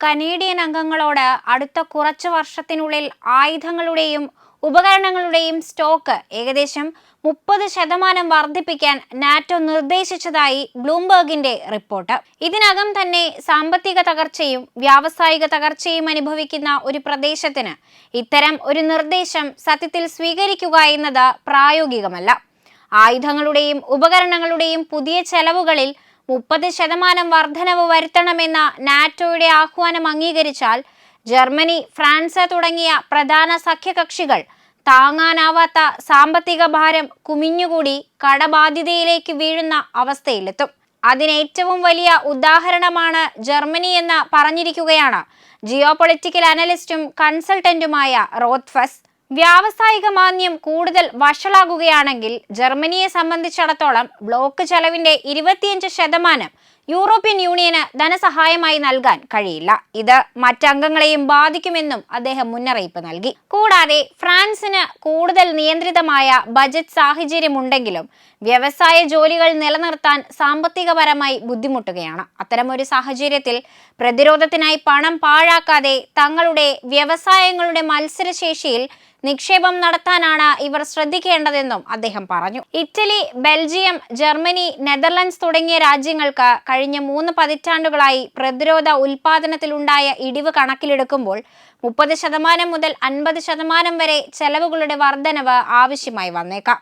Canadian അംഗങ്ങളോട് അടുത്ത കുറച്ച് വർഷത്തിനുള്ളിൽ ആയുധങ്ങളുടെയും ഉപകരണങ്ങളുടെയും സ്റ്റോക്ക് ഏകദേശം മുപ്പത് ശതമാനം വർദ്ധിപ്പിക്കാൻ നാറ്റോ നിർദ്ദേശിച്ചതായി ബ്ലൂംബെർഗിന്റെ റിപ്പോർട്ട്. ഇതിനകം തന്നെ സാമ്പത്തിക തകർച്ചയും വ്യാവസായിക തകർച്ചയും അനുഭവിക്കുന്ന ഒരു പ്രദേശത്തിന് ഇത്തരം ഒരു നിർദ്ദേശം സത്യത്തിൽ സ്വീകരിക്കുക എന്നത് പ്രായോഗികമല്ല. ആയുധങ്ങളുടെയും ഉപകരണങ്ങളുടെയും പുതിയ ചെലവുകളിൽ മുപ്പത് ശതമാനം വർധനവ് വരുത്തണമെന്ന നാറ്റോയുടെ ആഹ്വാനം അംഗീകരിച്ചാൽ ജർമ്മനി ഫ്രാൻസ് തുടങ്ങിയ പ്രധാന സഖ്യകക്ഷികൾ താങ്ങാനാവാത്ത സാമ്പത്തിക ഭാരം കുമിഞ്ഞുകൂടി കടബാധ്യതയിലേക്ക് വീഴുന്ന അവസ്ഥയിലെത്തും. അതിനേറ്റവും വലിയ ഉദാഹരണമാണ് ജർമ്മനി എന്ന് പറഞ്ഞിരിക്കുകയാണ് ജിയോ പൊളിറ്റിക്കൽ അനലിസ്റ്റും കൺസൾട്ടന്റുമായ റോത്ത്ഫസ് വ്യാവസായിക മാന്യം കൂടുതൽ വഷളാകുകയാണെങ്കിൽ ജർമ്മനിയെ സംബന്ധിച്ചിടത്തോളം ബ്ലോക്ക് ചെലവിന്റെ ഇരുപത്തിയഞ്ച് ശതമാനം യൂറോപ്യൻ യൂണിയന് ധനസഹായമായി നൽകാൻ കഴിയില്ല. ഇത് മറ്റംഗങ്ങളെയും ബാധിക്കുമെന്നും അദ്ദേഹം മുന്നറിയിപ്പ് നൽകി. കൂടാതെ ഫ്രാൻസിന് കൂടുതൽ നിയന്ത്രിതമായ ബജറ്റ് സാഹചര്യമുണ്ടെങ്കിലും വ്യവസായ ജോലികൾ നിലനിർത്താൻ സാമ്പത്തികപരമായി ബുദ്ധിമുട്ടുകയാണ്. അത്തരമൊരു സാഹചര്യത്തിൽ പ്രതിരോധത്തിനായി പണം പാഴാക്കാതെ തങ്ങളുടെ വ്യവസായങ്ങളുടെ മത്സരശേഷിയിൽ നിക്ഷേപം നടത്താനാണ് ഇവർ ശ്രദ്ധിക്കേണ്ടതെന്നും അദ്ദേഹം പറഞ്ഞു. ഇറ്റലി ബെൽജിയം ജർമ്മനി നെതർലൻഡ്സ് തുടങ്ങിയ രാജ്യങ്ങൾക്ക് കഴിഞ്ഞ മൂന്ന് പതിറ്റാണ്ടുകളായി പ്രതിരോധ ഉൽപാദനത്തിലുണ്ടായ ഇടിവ് കണക്കിലെടുക്കുമ്പോൾ മുപ്പത് ശതമാനം മുതൽ അൻപത് ശതമാനം വരെ ചെലവുകളുടെ വർധനവ് ആവശ്യമായി വന്നേക്കാം.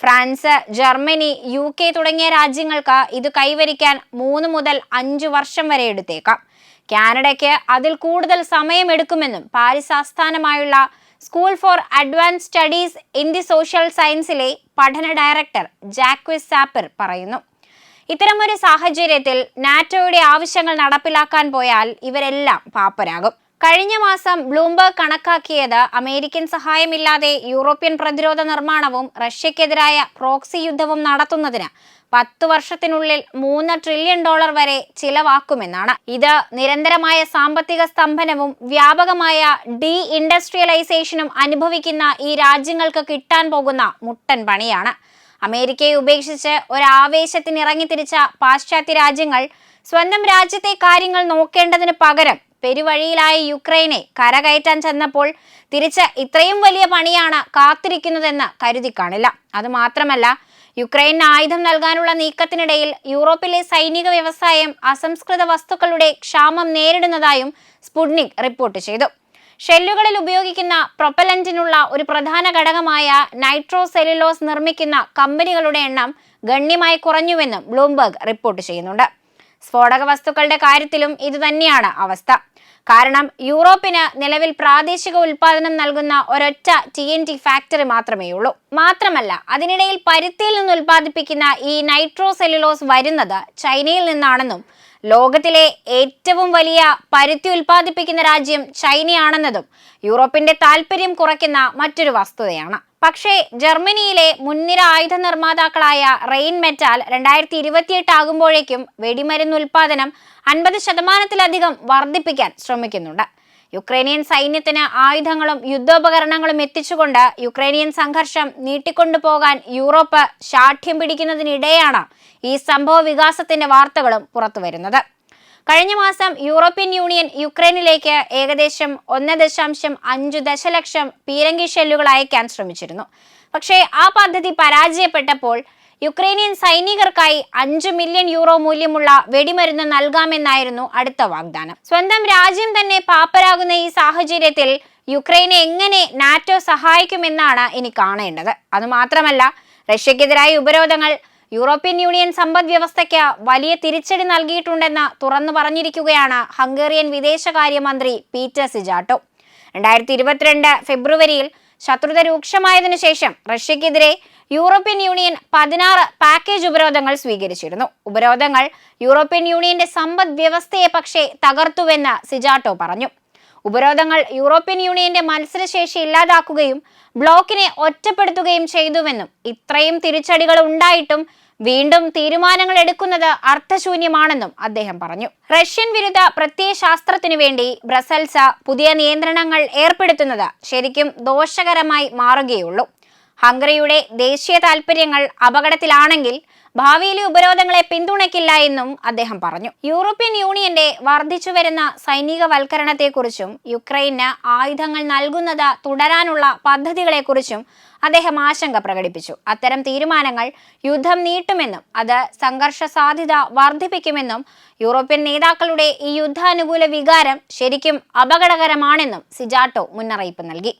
ഫ്രാൻസ് ജർമ്മനി യു കെ തുടങ്ങിയ രാജ്യങ്ങൾക്ക് ഇത് കൈവരിക്കാൻ മൂന്ന് മുതൽ അഞ്ചു വർഷം വരെ എടുത്തേക്കാം. കാനഡയ്ക്ക് അതിൽ കൂടുതൽ സമയമെടുക്കുമെന്നും പാരീസ് ആസ്ഥാനമായുള്ള school for advance studies in the social സയൻസിലെ പഠന ഡയറക്ടർ ജാക്വിസ് സാപ്പർ പറയുന്നു. ഇത്തരമൊരു സാഹചര്യത്തിൽ നാറ്റോയുടെ ആവശ്യങ്ങൾ നടപ്പിലാക്കാൻ പോയാൽ ഇവരെല്ലാം പാപ്പരാകും. കഴിഞ്ഞ മാസം ബ്ലൂംബർഗ് കണക്കാക്കിയത് അമേരിക്കൻ സഹായമില്ലാതെ യൂറോപ്യൻ പ്രതിരോധ നിർമ്മാണവും റഷ്യക്കെതിരായ പ്രോക്സി യുദ്ധവും നടത്തുന്നതിന് പത്തു വർഷത്തിനുള്ളിൽ മൂന്ന് ട്രില്യൺ ഡോളർ വരെ ചിലവാക്കുമെന്നാണ്. ഇത് നിരന്തരമായ സാമ്പത്തിക സ്തംഭനവും വ്യാപകമായ ഡീ ഇൻഡസ്ട്രിയലൈസേഷനും അനുഭവിക്കുന്ന ഈ രാജ്യങ്ങൾക്ക് കിട്ടാൻ പോകുന്ന മുട്ടൻ പണിയാണ്. അമേരിക്കയെ ഉപേക്ഷിച്ച് ഒരാവേശത്തിന് ഇറങ്ങിത്തിരിച്ച പാശ്ചാത്യ രാജ്യങ്ങൾ സ്വന്തം രാജ്യത്തെ കാര്യങ്ങൾ നോക്കേണ്ടതിന് പകരം പെരുവഴിയിലായ യുക്രൈനെ കരകയറ്റാൻ ചെന്നപ്പോൾ തിരിച്ച് ഇത്രയും വലിയ പണിയാണ് കാത്തിരിക്കുന്നതെന്ന് കരുതി കാണില്ല അത് മാത്രമല്ല യുക്രൈന് ആയുധം നൽകാനുള്ള നീക്കത്തിനിടയിൽ യൂറോപ്പിലെ സൈനിക വ്യവസായം അസംസ്കൃത വസ്തുക്കളുടെ ക്ഷാമം നേരിടുന്നതായും സ്പുട്നിക് റിപ്പോർട്ട് ചെയ്തു. ഷെല്ലുകളിൽ ഉപയോഗിക്കുന്ന പ്രൊപ്പലന്റിനുള്ള ഒരു പ്രധാന ഘടകമായ നൈട്രോ സെല്ലുലോസ് നിർമ്മിക്കുന്ന കമ്പനികളുടെ എണ്ണം ഗണ്യമായി കുറഞ്ഞുവെന്നും ബ്ലൂംബർഗ് റിപ്പോർട്ട് ചെയ്യുന്നുണ്ട്. സ്ഫോടക വസ്തുക്കളുടെ കാര്യത്തിലും ഇതുതന്നെയാണ് അവസ്ഥ. കാരണം യൂറോപ്പിന് നിലവിൽ പ്രാദേശിക ഉൽപാദനം നൽകുന്ന ഒരൊറ്റ ടി എൻ ടി ഫാക്ടറി മാത്രമേ ഉള്ളൂ മാത്രമല്ല അതിനിടയിൽ പരുത്തിയിൽ നിന്ന് ഉൽപ്പാദിപ്പിക്കുന്ന ഈ നൈട്രോ സെല്ലുലോസ് വരുന്നത് ചൈനയിൽ നിന്നാണെന്നും ലോകത്തിലെ ഏറ്റവും വലിയ പരുത്തി ഉൽപ്പാദിപ്പിക്കുന്ന രാജ്യം ചൈനയാണെന്നതും യൂറോപ്പിന്റെ താല്പര്യം കുറയ്ക്കുന്ന മറ്റൊരു വസ്തുതയാണ്. പക്ഷേ ജർമ്മനിയിലെ മുൻനിര ആയുധ നിർമ്മാതാക്കളായ റെയിൻ മെറ്റാൽ രണ്ടായിരത്തി ഇരുപത്തിയെട്ട് ആകുമ്പോഴേക്കും വെടിമരുന്ന് ഉൽപാദനം അൻപത് ശതമാനത്തിലധികം വർദ്ധിപ്പിക്കാൻ ശ്രമിക്കുന്നുണ്ട്. യുക്രൈനിയൻ സൈന്യത്തിന് ആയുധങ്ങളും യുദ്ധോപകരണങ്ങളും എത്തിച്ചുകൊണ്ട് യുക്രൈനിയൻ സംഘർഷം നീട്ടിക്കൊണ്ടുപോകാൻ യൂറോപ്പ് ശാഠ്യം പിടിക്കുന്നതിനിടെയാണ് ഈ സംഭവ വികാസത്തിന്റെ വാർത്തകളും പുറത്തുവരുന്നത്. കഴിഞ്ഞ മാസം യൂറോപ്യൻ യൂണിയൻ യുക്രൈനിലേക്ക് ഏകദേശം ഒന്ന് ദശാംശം അഞ്ച് ദശലക്ഷം പീരങ്കി ഷെല്ലുകൾ അയക്കാൻ ശ്രമിച്ചിരുന്നു. പക്ഷേ ആ പദ്ധതി പരാജയപ്പെട്ടപ്പോൾ യുക്രൈനിയൻ സൈനികർക്കായി അഞ്ച് മില്യൺ യൂറോ മൂല്യമുള്ള വെടിമരുന്ന് നൽകാമെന്നായിരുന്നു അടുത്ത വാഗ്ദാനം. സ്വന്തം രാജ്യം തന്നെ പാപ്പരാകുന്ന ഈ സാഹചര്യത്തിൽ യുക്രൈനെ എങ്ങനെ നാറ്റോ സഹായിക്കുമെന്നാണ് ഇനി കാണേണ്ടത്. അതുമാത്രമല്ല റഷ്യക്കെതിരായ ഉപരോധങ്ങൾ യൂറോപ്യൻ യൂണിയൻ സമ്പദ് വ്യവസ്ഥയ്ക്ക് വലിയ തിരിച്ചടി നൽകിയിട്ടുണ്ടെന്ന് തുറന്നു പറഞ്ഞിരിക്കുകയാണ് ഹംഗേറിയൻ വിദേശകാര്യമന്ത്രി പീറ്റർ സിജാട്ടോ. രണ്ടായിരത്തി ഇരുപത്തിരണ്ട് ഫെബ്രുവരിയിൽ ശത്രുത രൂക്ഷമായതിനു ശേഷം റഷ്യക്കെതിരെ യൂറോപ്യൻ യൂണിയൻ പതിനാറ് പാക്കേജ് ഉപരോധങ്ങൾ സ്വീകരിച്ചിരുന്നു. ഉപരോധങ്ങൾ യൂറോപ്യൻ യൂണിയന്റെ സമ്പദ് വ്യവസ്ഥയെ പക്ഷേ തകർത്തുവെന്ന് സിജാട്ടോ പറഞ്ഞു. ഉപരോധങ്ങൾ യൂറോപ്യൻ യൂണിയന്റെ മത്സരശേഷി ഇല്ലാതാക്കുകയും ബ്ലോക്കിനെ ഒറ്റപ്പെടുത്തുകയും ചെയ്തുവെന്നും ഇത്രയും തിരിച്ചടികൾ ഉണ്ടായിട്ടും വീണ്ടും തീരുമാനങ്ങൾ എടുക്കുന്നത് അർത്ഥശൂന്യമാണെന്നും അദ്ദേഹം പറഞ്ഞു. റഷ്യൻ വിരുദ്ധ പ്രത്യയശാസ്ത്രത്തിനു വേണ്ടി ബ്രസൽസ പുതിയ നിയന്ത്രണങ്ങൾ ഏർപ്പെടുത്തുന്നത് ശരിക്കും ദോഷകരമായി മാറുകയുള്ളൂ. ഹംഗറിയുടെ ദേശീയ താൽപ്പര്യങ്ങൾ അപകടത്തിലാണെങ്കിൽ ഭാവിയിലെ ഉപരോധങ്ങളെ പിന്തുണയ്ക്കില്ല എന്നും അദ്ദേഹം പറഞ്ഞു. യൂറോപ്യൻ യൂണിയന്റെ വർദ്ധിച്ചു വരുന്ന സൈനികവൽക്കരണത്തെക്കുറിച്ചും യുക്രൈന് ആയുധങ്ങൾ നൽകുന്നത് തുടരാനുള്ള പദ്ധതികളെക്കുറിച്ചും അദ്ദേഹം ആശങ്ക പ്രകടിപ്പിച്ചു. അത്തരം തീരുമാനങ്ങൾ യുദ്ധം നീട്ടുമെന്നും അത് സംഘർഷ സാധ്യത വർദ്ധിപ്പിക്കുമെന്നും യൂറോപ്യൻ നേതാക്കളുടെ ഈ യുദ്ധാനുകൂല വികാരം ശരിക്കും അപകടകരമാണെന്നും സിജാട്ടോ മുന്നറിയിപ്പ് നൽകി.